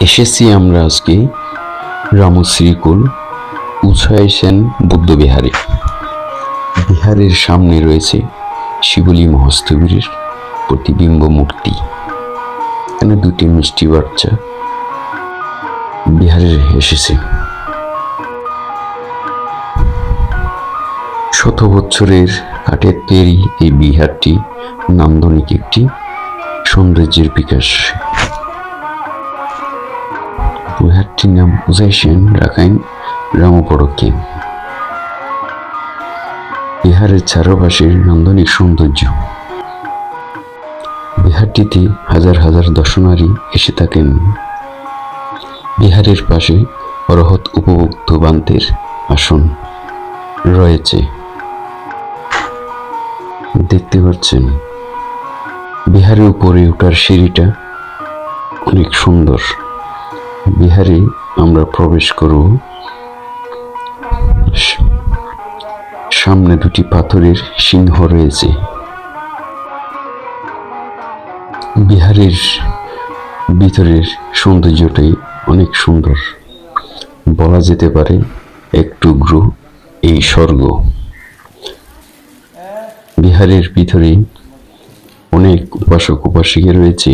এসেছি আমরা আজকে রামশ্রীকুল উৎসাহী সেন বুদ্ধবিহারে বিহারের সামনে রয়েছে শিবলী মহস্তবীরের প্রতিবিম্ব মূর্তি। এখানে দুটি মিষ্টি বাচ্চা বিহারে এসেছে। শত বছরের কাঠের তৈরি এই বিহারটি নান্দনিক একটি সৌন্দর্যের বিকাশ। নাম উজাইশেন রাখাইন রামপরকে বিহারের চারপাশের নান্দনিক সৌন্দর্য বিহারটিতে হাজার হাজার দর্শনারী এসে থাকেন বিহারের পাশে অরহত উপভোক্ত বান্তের আসন রয়েছে দেখতে পাচ্ছেন বিহারের উপরে ওঠার সিঁড়িটা অনেক সুন্দর বিহারে, আমরা প্রবেশ করব। সামনে দুটি পাথরের সিংহ রয়েছে। বিহারের ভিতরের সৌন্দর্যটাই অনেক সুন্দর। বলা যেতে পারে এক টুকরো এই স্বর্গ। বিহারের ভিতরে অনেক উপাসক উপাসিকা রয়েছে।